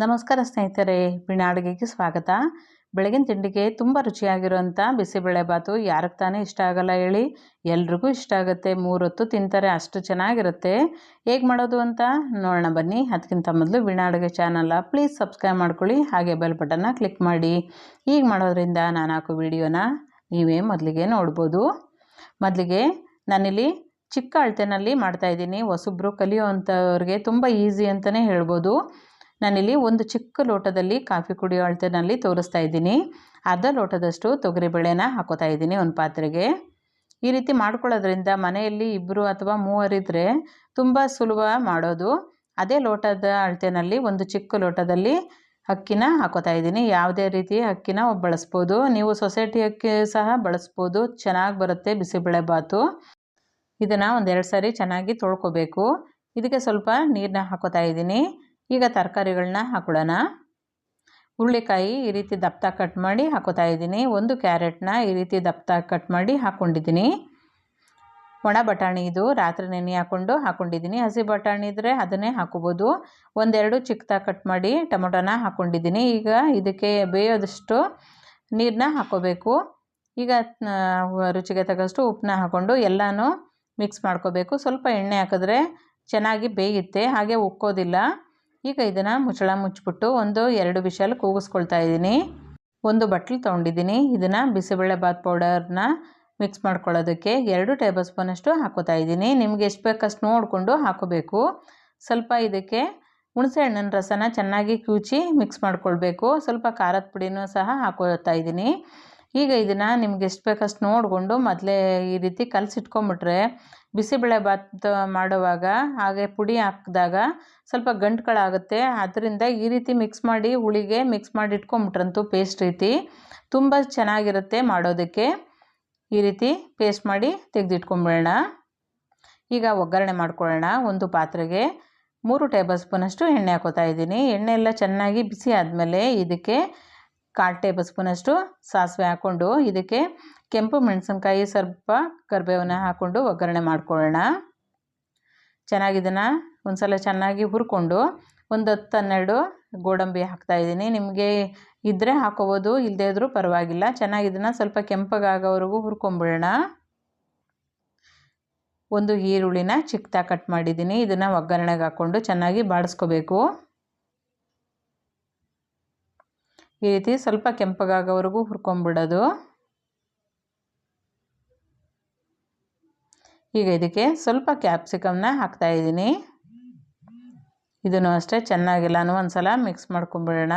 ನಮಸ್ಕಾರ ಸ್ನೇಹಿತರೆ ವೀಣಾ ಅಡುಗೆಗೆ ಸ್ವಾಗತ. ಬೆಳಗಿನ ತಿಂಡಿಗೆ ತುಂಬ ರುಚಿಯಾಗಿರುವಂಥ ಬಿಸಿಬೇಳೆಬಾತು ಯಾರಿಗೆ ತಾನೇ ಇಷ್ಟ ಆಗಲ್ಲ ಹೇಳಿ. ಎಲ್ರಿಗೂ ಇಷ್ಟ ಆಗುತ್ತೆ, ಮೂರೊತ್ತು ತಿಂತಾರೆ ಅಷ್ಟು ಚೆನ್ನಾಗಿರುತ್ತೆ. ಹೇಗೆ ಮಾಡೋದು ಅಂತ ನೋಡೋಣ ಬನ್ನಿ. ಅದಕ್ಕಿಂತ ಮೊದಲು ವೀಣಾ ಅಡುಗೆ ಪ್ಲೀಸ್ ಸಬ್ಸ್ಕ್ರೈಬ್ ಮಾಡ್ಕೊಳ್ಳಿ, ಹಾಗೆ ಬೆಲ್ ಬಟನ್ನ ಕ್ಲಿಕ್ ಮಾಡಿ. ಈಗ ಮಾಡೋದ್ರಿಂದ ನಾನು ಹಾಕೋ ವಿಡಿಯೋನ ನೀವೇ ಮೊದಲಿಗೆ ನೋಡ್ಬೋದು. ಮೊದಲಿಗೆ ನಾನಿಲ್ಲಿ ಚಿಕ್ಕ ಅಳತೆನಲ್ಲಿ ಮಾಡ್ತಾಯಿದ್ದೀನಿ ಹೊಸಬ್ರು ಕಲಿಯೋವಂಥವ್ರಿಗೆ ತುಂಬ ಈಸಿ ಅಂತಲೇ ಹೇಳ್ಬೋದು. ನಾನಿಲ್ಲಿ ಒಂದು ಚಿಕ್ಕ ಲೋಟದಲ್ಲಿ ಕಾಫಿ ಕುಡಿಯೋ ಅಳತೆನಲ್ಲಿ ತೋರಿಸ್ತಾ ಇದ್ದೀನಿ. ಅರ್ಧ ಲೋಟದಷ್ಟು ತೊಗರಿಬೇಳೆನ ಹಾಕೋತಾ ಇದ್ದೀನಿ ಒಂದು ಪಾತ್ರೆಗೆ. ಈ ರೀತಿ ಮಾಡ್ಕೊಳ್ಳೋದ್ರಿಂದ ಮನೆಯಲ್ಲಿ ಇಬ್ಬರು ಅಥವಾ ಮೂವರಿದ್ದರೆ ತುಂಬ ಸುಲಭ ಮಾಡೋದು. ಅದೇ ಲೋಟದ ಅಳತೆನಲ್ಲಿ ಒಂದು ಚಿಕ್ಕ ಲೋಟದಲ್ಲಿ ಅಕ್ಕಿನ ಹಾಕೋತಾ ಇದ್ದೀನಿ. ಯಾವುದೇ ರೀತಿ ಅಕ್ಕಿನ ಬಳಸ್ಬೋದು. ನೀವು ಸೊಸೈಟಿ ಅಕ್ಕಿ ಸಹ ಬಳಸ್ಬೋದು. ಚೆನ್ನಾಗಿ ಬರುತ್ತೆ ಬಿಸಿಬೇಳೆ ಬಾತು. ಇದನ್ನು ಒಂದೆರಡು ಸಾರಿ ಚೆನ್ನಾಗಿ ತೊಳ್ಕೊಬೇಕು. ಇದಕ್ಕೆ ಸ್ವಲ್ಪ ನೀರನ್ನ ಹಾಕೋತಾ ಇದ್ದೀನಿ. ಈಗ ತರಕಾರಿಗಳನ್ನ ಹಾಕೊಳ್ಳೋಣ. ಹುರುಳಿಕಾಯಿ ಈ ರೀತಿ ದಪ್ಪ ಕಟ್ ಮಾಡಿ ಹಾಕೋತಾ ಇದ್ದೀನಿ. ಒಂದು ಕ್ಯಾರೆಟ್ನ ಈ ರೀತಿ ದಪ್ಪ ಕಟ್ ಮಾಡಿ ಹಾಕ್ಕೊಂಡಿದ್ದೀನಿ ಒಣ ಬಟಾಣಿ ಇದು ರಾತ್ರಿ ನೆನೆ ಹಾಕ್ಕೊಂಡು ಹಾಕ್ಕೊಂಡಿದ್ದೀನಿ ಹಸಿ ಬಟಾಣಿ ಇದ್ದರೆ ಅದನ್ನೇ ಹಾಕೋಬೋದು. ಒಂದೆರಡು ಚಿಕ್ಕದಾಗಿ ಕಟ್ ಮಾಡಿ ಟೊಮೊಟೊನ ಹಾಕ್ಕೊಂಡಿದ್ದೀನಿ ಈಗ ಇದಕ್ಕೆ ಬೇಯೋದಷ್ಟು ನೀರನ್ನ ಹಾಕೋಬೇಕು. ಈಗ ರುಚಿಗೆ ತಗಷ್ಟು ಉಪ್ಪನ್ನ ಹಾಕ್ಕೊಂಡು ಎಲ್ಲನೂ ಮಿಕ್ಸ್ ಮಾಡ್ಕೋಬೇಕು. ಸ್ವಲ್ಪ ಎಣ್ಣೆ ಹಾಕಿದ್ರೆ ಚೆನ್ನಾಗಿ ಬೇಯುತ್ತೆ. ಹಾಗೆ ಉಕ್ಕೋದಿಲ್ಲ. ಈಗ ಇದನ್ನು ಮುಚ್ಚಳ ಮುಚ್ಚಿಬಿಟ್ಟು ಒಂದು ಎರಡು ವಿಷಲ್ ಕೂಗಿಸ್ಕೊಳ್ತಾ ಇದ್ದೀನಿ. ಒಂದು ಬಟ್ಲು ತೊಗೊಂಡಿದ್ದೀನಿ. ಇದನ್ನು ಬಿಸಿಬೇಳೆ ಬಾತ್ ಪೌಡರ್ನ ಮಿಕ್ಸ್ ಮಾಡ್ಕೊಳ್ಳೋದಕ್ಕೆ ಎರಡು ಟೇಬಲ್ ಸ್ಪೂನಷ್ಟು ಹಾಕೋತಾ ಇದ್ದೀನಿ. ನಿಮಗೆ ಎಷ್ಟು ಬೇಕಷ್ಟು ನೋಡಿಕೊಂಡು ಹಾಕೋಬೇಕು. ಸ್ವಲ್ಪ ಇದಕ್ಕೆ ಹುಣಸೆ ಹಣ್ಣಿನ ರಸನ ಚೆನ್ನಾಗಿ ಕ್ಯೂಚಿ ಮಿಕ್ಸ್ ಮಾಡ್ಕೊಳ್ಬೇಕು. ಸ್ವಲ್ಪ ಖಾರದ ಪುಡಿನೂ ಸಹ ಹಾಕೋತಾ ಇದ್ದೀನಿ. ಈಗ ಇದನ್ನು ನಿಮ್ಗೆ ಎಷ್ಟು ಬೇಕಷ್ಟು ನೋಡಿಕೊಂಡು ಮೊದಲೇ ಈ ರೀತಿ ಕಲಸಿಟ್ಕೊಂಬಿಟ್ರೆ ಬಿಸಿಬೇಳೆ ಬಾತ್ ಮಾಡುವಾಗ ಹಾಗೆ ಪುಡಿ ಹಾಕಿದಾಗ ಸ್ವಲ್ಪ ಗಂಟುಗಳಾಗುತ್ತೆ ಅದರಿಂದ ಈ ರೀತಿ ಮಿಕ್ಸ್ ಮಾಡಿ ಹುಳಿಗೆ ಮಿಕ್ಸ್ ಮಾಡಿ ಇಟ್ಕೊಂಬಿಟ್ರಂತೂ ಪೇಸ್ಟ್ ರೀತಿ ತುಂಬ ಚೆನ್ನಾಗಿರುತ್ತೆ ಮಾಡೋದಕ್ಕೆ. ಈ ರೀತಿ ಪೇಸ್ಟ್ ಮಾಡಿ ತೆಗೆದಿಟ್ಕೊಂಬಿಡೋಣ. ಈಗ ಒಗ್ಗರಣೆ ಮಾಡ್ಕೊಳ್ಳೋಣ ಒಂದು ಪಾತ್ರೆಗೆ. ಮೂರು ಟೇಬಲ್ ಸ್ಪೂನಷ್ಟು ಎಣ್ಣೆ ಹಾಕೋತಾ ಇದ್ದೀನಿ. ಎಣ್ಣೆ ಎಲ್ಲ ಚೆನ್ನಾಗಿ ಬಿಸಿ ಆದಮೇಲೆ ಇದಕ್ಕೆ ಕಾಲು ಟೇಬಲ್ ಸ್ಪೂನಷ್ಟು ಸಾಸಿವೆ ಹಾಕ್ಕೊಂಡು ಇದಕ್ಕೆ ಕೆಂಪು ಮೆಣಸಿನ್ಕಾಯಿ ಸ್ವಲ್ಪ ಕರಿಬೇವನ್ನ ಹಾಕ್ಕೊಂಡು ಒಗ್ಗರಣೆ ಮಾಡ್ಕೊಳ್ಳೋಣ. ಚೆನ್ನಾಗಿ ಇದನ್ನು ಒಂದು ಸಲ ಚೆನ್ನಾಗಿ ಹುರ್ಕೊಂಡು ಒಂದು ಹತ್ತು ಹನ್ನೆರಡು ಗೋಡಂಬಿ ಹಾಕ್ತಾಯಿದ್ದೀನಿ ನಿಮಗೆ ಇದ್ದರೆ ಹಾಕೋಬೋದು ಇಲ್ಲದೇ ಇದ್ದರೂ ಪರವಾಗಿಲ್ಲ. ಚೆನ್ನಾಗಿ ಇದನ್ನು ಸ್ವಲ್ಪ ಕೆಂಪಗಾಗೋವರೆಗೂ ಹುರ್ಕೊಂಬಿಡೋಣ. ಒಂದು ಈರುಳ್ಳಿನ ಚಿಕ್ಕದಾಗಿ ಕಟ್ ಮಾಡಿದ್ದೀನಿ. ಇದನ್ನು ಒಗ್ಗರಣೆಗೆ ಹಾಕ್ಕೊಂಡು ಚೆನ್ನಾಗಿ ಬಾಡಿಸ್ಕೋಬೇಕು. ಈ ರೀತಿ ಸ್ವಲ್ಪ ಕೆಂಪಗಾಗೋವರೆಗೂ ಹುರ್ಕೊಂಬಿಡೋದು ಈಗ ಇದಕ್ಕೆ ಸ್ವಲ್ಪ ಕ್ಯಾಪ್ಸಿಕಮ್ನ ಹಾಕ್ತಾಯಿದ್ದೀನಿ ಇದನ್ನು ಅಷ್ಟೇ ಚೆನ್ನಾಗಿಲ್ಲನೂ ಒಂದು ಸಲ ಮಿಕ್ಸ್ ಮಾಡ್ಕೊಂಬಿಡೋಣ.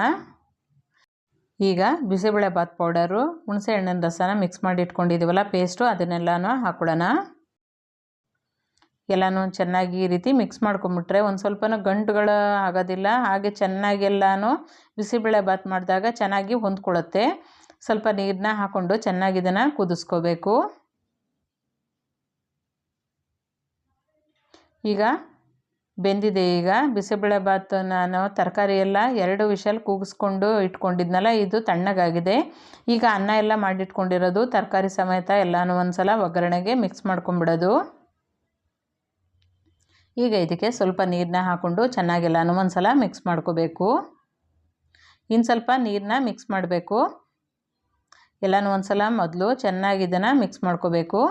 ಈಗ ಬಿಸಿಬೇಳೆ ಬಾತ್ ಪೌಡರು ಹುಣಸೆ ಹಣ್ಣಿನ ರಸನ ಮಿಕ್ಸ್ ಮಾಡಿ ಇಟ್ಕೊಂಡಿದ್ದೀವಲ್ಲ ಪೇಸ್ಟು ಅದನ್ನೆಲ್ಲನೂ ಹಾಕೊಳ್ಳೋಣ ಎಲ್ಲನೂ ಚೆನ್ನಾಗಿ ಈ ರೀತಿ ಮಿಕ್ಸ್ ಮಾಡ್ಕೊಂಬಿಟ್ರೆ ಒಂದು ಸ್ವಲ್ಪನೂ ಗಂಟುಗಳು ಆಗೋದಿಲ್ಲ. ಹಾಗೆ ಚೆನ್ನಾಗಿ ಎಲ್ಲನೂ ಬಿಸಿಬೇಳೆ ಬಾತ್ ಮಾಡಿದಾಗ ಚೆನ್ನಾಗಿ ಹೊಂದ್ಕೊಳ್ಳುತ್ತೆ. ಸ್ವಲ್ಪ ನೀರನ್ನ ಹಾಕ್ಕೊಂಡು ಚೆನ್ನಾಗಿ ಇದನ್ನು ಕುದಿಸ್ಕೋಬೇಕು. ಈಗ ಬೆಂದಿದೆ ಈಗ. ಬಿಸಿಬೇಳೆ ಬಾತ್ ನಾನು ತರಕಾರಿ ಎಲ್ಲ ಎರಡು ವಿಷಲ್ ಕೂಗಿಸ್ಕೊಂಡು ಇಟ್ಕೊಂಡಿದ್ನಲ್ಲ, ಇದು ತಣ್ಣಗಾಗಿದೆ. ಈಗ ಅನ್ನ ಎಲ್ಲ ಮಾಡಿಟ್ಕೊಂಡಿರೋದು, ತರಕಾರಿ ಸಮೇತ ಎಲ್ಲನೂ ಒಂದು ಸಲ ಒಗ್ಗರಣೆಗೆ ಮಿಕ್ಸ್ ಮಾಡ್ಕೊಂಬಿಡೋದು. ಈಗ ಇದಕ್ಕೆ ಸ್ವಲ್ಪ ನೀರನ್ನ ಹಾಕ್ಕೊಂಡು ಚೆನ್ನಾಗೆಲ್ಲನೂ ಒಂದು ಸಲ ಮಿಕ್ಸ್ ಮಾಡ್ಕೋಬೇಕು. ಇನ್ನು ಸ್ವಲ್ಪ ನೀರನ್ನ ಮಿಕ್ಸ್ ಮಾಡಬೇಕು. ಎಲ್ಲನೂ ಒಂದು ಸಲ ಮೊದಲು ಚೆನ್ನಾಗಿ ಇದನ್ನು ಮಿಕ್ಸ್ ಮಾಡ್ಕೋಬೇಕು.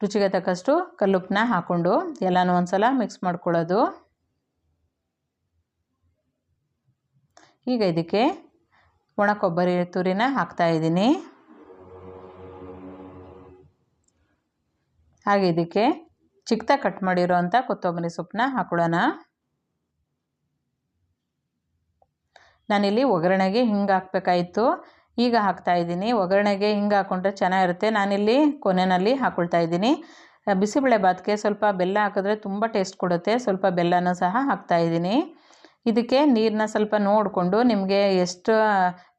ರುಚಿಗೆ ತಕ್ಕಷ್ಟು ಕಲ್ಲುಪ್ಪನ್ನ ಹಾಕ್ಕೊಂಡು ಎಲ್ಲನೂ ಒಂದು ಸಲ ಮಿಕ್ಸ್ ಮಾಡ್ಕೊಳ್ಳೋದು. ಈಗ ಇದಕ್ಕೆ ಒಣ ಕೊಬ್ಬರಿ ತುರಿನ ಹಾಕ್ತಾಯಿದ್ದೀನಿ ಹಾಗೆ ಇದಕ್ಕೆ ಚಿಕ್ಕದಾಗಿ ಕಟ್ ಮಾಡಿರೋ ಅಂಥ ಕೊತ್ತಂಬರಿ ಸೊಪ್ಪನ್ನ ಹಾಕೊಳ್ಳೋಣ. ನಾನಿಲ್ಲಿ ಒಗ್ಗರಣೆಗೆ ಹಿಂಗೆ ಹಾಕಬೇಕಾಯಿತು. ಈಗ ಹಾಕ್ತಾಯಿದ್ದೀನಿ ಒಗ್ಗರಣೆಗೆ ಹಿಂಗೆ ಹಾಕ್ಕೊಂಡ್ರೆ ಚೆನ್ನಾಗಿರುತ್ತೆ. ನಾನಿಲ್ಲಿ ಕೊನೆಯಲ್ಲಿ ಹಾಕ್ಕೊಳ್ತಾ ಇದ್ದೀನಿ. ಬಿಸಿಬೇಳೆ ಬಾತ್ಗೆ ಸ್ವಲ್ಪ ಬೆಲ್ಲ ಹಾಕಿದ್ರೆ ತುಂಬ ಟೇಸ್ಟ್ ಕೊಡುತ್ತೆ. ಸ್ವಲ್ಪ ಬೆಲ್ಲನೂ ಸಹ ಹಾಕ್ತಾಯಿದ್ದೀನಿ ಇದಕ್ಕೆ ನೀರನ್ನ ಸ್ವಲ್ಪ ನೋಡಿಕೊಂಡು ನಿಮಗೆ ಎಷ್ಟು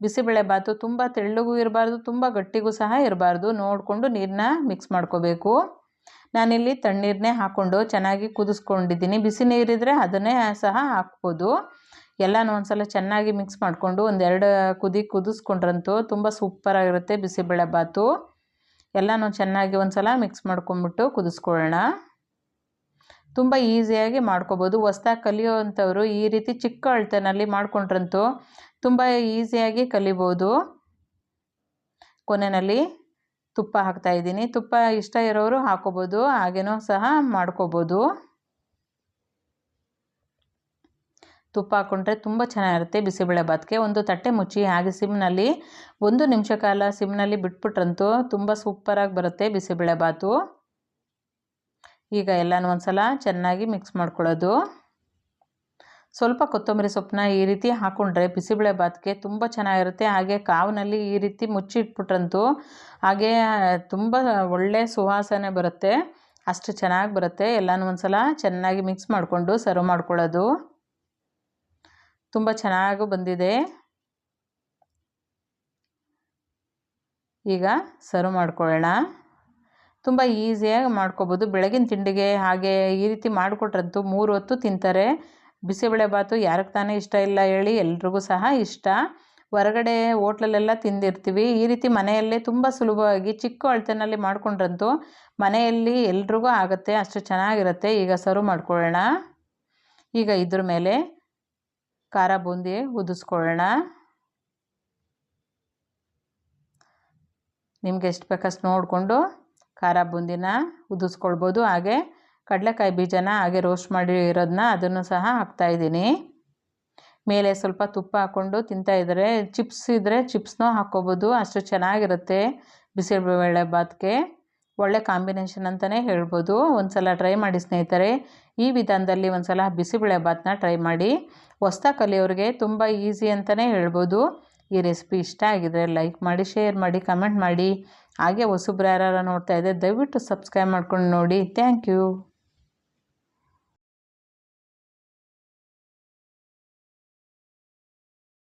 ಬಿಸಿಬೇಳೆ ಬಾತು ತುಂಬ ತೆಳ್ಳಗೂ ಇರಬಾರ್ದು, ತುಂಬ ಗಟ್ಟಿಗೂ ಸಹ ಇರಬಾರ್ದು ನೋಡಿಕೊಂಡು ನೀರನ್ನ ಮಿಕ್ಸ್ ಮಾಡ್ಕೋಬೇಕು. ನಾನಿಲ್ಲಿ ತಣ್ಣೀರನ್ನೇ ಹಾಕ್ಕೊಂಡು ಚೆನ್ನಾಗಿ ಕುದಿಸ್ಕೊಂಡಿದ್ದೀನಿ. ಬಿಸಿ ನೀರಿದ್ದರೆ ಅದನ್ನೇ ಸಹ ಹಾಕ್ಬೋದು. ಎಲ್ಲನೂ ಒಂದು ಸಲ ಚೆನ್ನಾಗಿ ಮಿಕ್ಸ್ ಮಾಡಿಕೊಂಡು ಒಂದೆರಡು ಕುದಿ ಕುದಿಸ್ಕೊಂಡ್ರಂತೂ ತುಂಬ ಸೂಪರಾಗಿರುತ್ತೆ ಬಿಸಿಬೇಳೆಬಾತು ಎಲ್ಲನೂ ಚೆನ್ನಾಗಿ ಒಂದು ಸಲ ಮಿಕ್ಸ್ ಮಾಡ್ಕೊಂಬಿಟ್ಟು ಕುದಿಸ್ಕೊಳ್ಳೋಣ. ತುಂಬ ಈಸಿಯಾಗಿ ಮಾಡ್ಕೋಬೋದು. ಹೊಸ್ದಾಗಿ ಕಲಿಯೋವಂಥವ್ರು ಈ ರೀತಿ ಚಿಕ್ಕ ಅಳತೆನಲ್ಲಿ ಮಾಡ್ಕೊಂಡ್ರಂತೂ ತುಂಬ ಈಸಿಯಾಗಿ ಕಲಿಬೋದು. ಕೊನೆಯಲ್ಲಿ ತುಪ್ಪ ಹಾಕ್ತಾ ಇದ್ದೀನಿ. ತುಪ್ಪ ಇಷ್ಟ ಇರೋರು ಹಾಕೋಬೋದು, ಹಾಗೇನೂ ಸಹ ಮಾಡ್ಕೋಬೋದು. ತುಪ್ಪ ಹಾಕ್ಕೊಂಡ್ರೆ ತುಂಬ ಚೆನ್ನಾಗಿರುತ್ತೆ ಬಿಸಿಬೇಳೆ ಬಾತ್ಗೆ. ಒಂದು ತಟ್ಟೆ ಮುಚ್ಚಿ ಹಾಗೆ ಸಿಮ್ನಲ್ಲಿ, ಒಂದು ನಿಮಿಷ ಕಾಲ ಸಿಮ್ನಲ್ಲಿ ಬಿಟ್ಬಿಟ್ರಂತೂ ತುಂಬ ಸೂಪರಾಗಿ ಬರುತ್ತೆ ಬಿಸಿಬೇಳೆ ಭಾತು ಈಗ ಎಲ್ಲನೂ ಒಂದು ಸಲ ಚೆನ್ನಾಗಿ ಮಿಕ್ಸ್ ಮಾಡ್ಕೊಳ್ಳೋದು. ಸ್ವಲ್ಪ ಕೊತ್ತಂಬರಿ ಸೊಪ್ಪನ್ನ ಈ ರೀತಿ ಹಾಕ್ಕೊಂಡ್ರೆ ಬಿಸಿಬೇಳೆ ಭಾತ್ಗೆ ತುಂಬ ಚೆನ್ನಾಗಿರುತ್ತೆ. ಹಾಗೆ ಕಾವಿನಲ್ಲಿ ಈ ರೀತಿ ಮುಚ್ಚಿಟ್ಬಿಟ್ರಂತೂ ಹಾಗೆ ತುಂಬ ಒಳ್ಳೆ ಸುವಾಸನೆ ಬರುತ್ತೆ. ಅಷ್ಟು ಚೆನ್ನಾಗಿ ಬರುತ್ತೆ. ಎಲ್ಲನೂ ಒಂದು ಸಲ ಚೆನ್ನಾಗಿ ಮಿಕ್ಸ್ ಮಾಡಿಕೊಂಡು ಸರ್ವ್ ಮಾಡ್ಕೊಳ್ಳೋದು. ತುಂಬ ಚೆನ್ನಾಗಿ ಬಂದಿದೆ. ಈಗ ಸರ್ವ್ ಮಾಡ್ಕೊಳ್ಳೋಣ. ತುಂಬ ಈಸಿಯಾಗಿ ಮಾಡ್ಕೋಬೋದು. ಬೆಳಗಿನ ತಿಂಡಿಗೆ ಹಾಗೆ ಈ ರೀತಿ ಮಾಡಿಕೊಟ್ರಂತೂ ಮೂರು ಹೊತ್ತು ತಿಂತಾರೆ. ಬಿಸಿಬೇಳೆ ಬಾತು ಯಾರಿಗೆ ತಾನೇ ಇಷ್ಟ ಇಲ್ಲ ಹೇಳಿ ಎಲ್ರಿಗೂ ಸಹ ಇಷ್ಟ. ಹೊರಗಡೆ ಹೋಟ್ಲಲ್ಲೆಲ್ಲ ತಿಂದಿರ್ತೀವಿ. ಈ ರೀತಿ ಮನೆಯಲ್ಲೇ ತುಂಬ ಸುಲಭವಾಗಿ ಚಿಕ್ಕ ಅಳತೆನಲ್ಲಿ ಮಾಡಿಕೊಂಡ್ರಂತೂ ಮನೆಯಲ್ಲಿ ಎಲ್ರಿಗೂ ಆಗುತ್ತೆ, ಅಷ್ಟು ಚೆನ್ನಾಗಿರುತ್ತೆ. ಈಗ ಸರ್ವ್ ಮಾಡ್ಕೊಳ್ಳೋಣ. ಈಗ ಇದ್ರ ಮೇಲೆ ಖಾರ ಬೂಂದಿ ಉದಿಸ್ಕೊಳ್ಳೋಣ. ನಿಮ್ಗೆ ಎಷ್ಟು ಬೇಕಷ್ಟು ನೋಡಿಕೊಂಡು ಖಾರ ಬೂಂದಿನ ಉದಿಸ್ಕೊಳ್ಬೋದು. ಹಾಗೆ ಕಡಲೆಕಾಯಿ ಬೀಜನ ಹಾಗೆ ರೋಸ್ಟ್ ಮಾಡಿ ಇರೋದನ್ನ ಅದನ್ನು ಸಹ ಹಾಕ್ತಾಯಿದ್ದೀನಿ ಮೇಲೆ ಸ್ವಲ್ಪ ತುಪ್ಪ ಹಾಕ್ಕೊಂಡು ತಿಂತಾಯಿದ್ರೆ ಚಿಪ್ಸ್ ಇದ್ದರೆ ಚಿಪ್ಸ್ನೂ ಹಾಕ್ಕೋಬೋದು, ಅಷ್ಟು ಚೆನ್ನಾಗಿರುತ್ತೆ ಬಿಸಿಬೇಳೆ ಬಾತ್ಗೆ. ಒಳ್ಳೆ ಕಾಂಬಿನೇಷನ್ ಅಂತಲೇ ಹೇಳ್ಬೋದು. ಒಂದು ಸಲ ಟ್ರೈ ಮಾಡಿ ಸ್ನೇಹಿತರೆ, ಈ ವಿಧಾನದಲ್ಲಿ ಒಂದು ಸಲ ಬಿಸಿಬೇಳೆ ಬಾತ್ನ ಟ್ರೈ ಮಾಡಿ. ಹೊಸ್ತ ಕಲಿಯೋರಿಗೆ ತುಂಬ ಈಸಿ ಅಂತಲೇ ಹೇಳ್ಬೋದು. ಈ ರೆಸಿಪಿ ಇಷ್ಟ ಆಗಿದ್ರೆ ಲೈಕ್ ಮಾಡಿ ಶೇರ್ ಮಾಡಿ ಕಮೆಂಟ್ ಮಾಡಿ. ಹಾಗೆ ಹೊಸಬ್ರು ಯಾರು ನೋಡ್ತಾ ಇದ್ದರೆ ದಯವಿಟ್ಟು ಸಬ್ಸ್ಕ್ರೈಬ್ ಮಾಡ್ಕೊಂಡು ನೋಡಿ. Thank you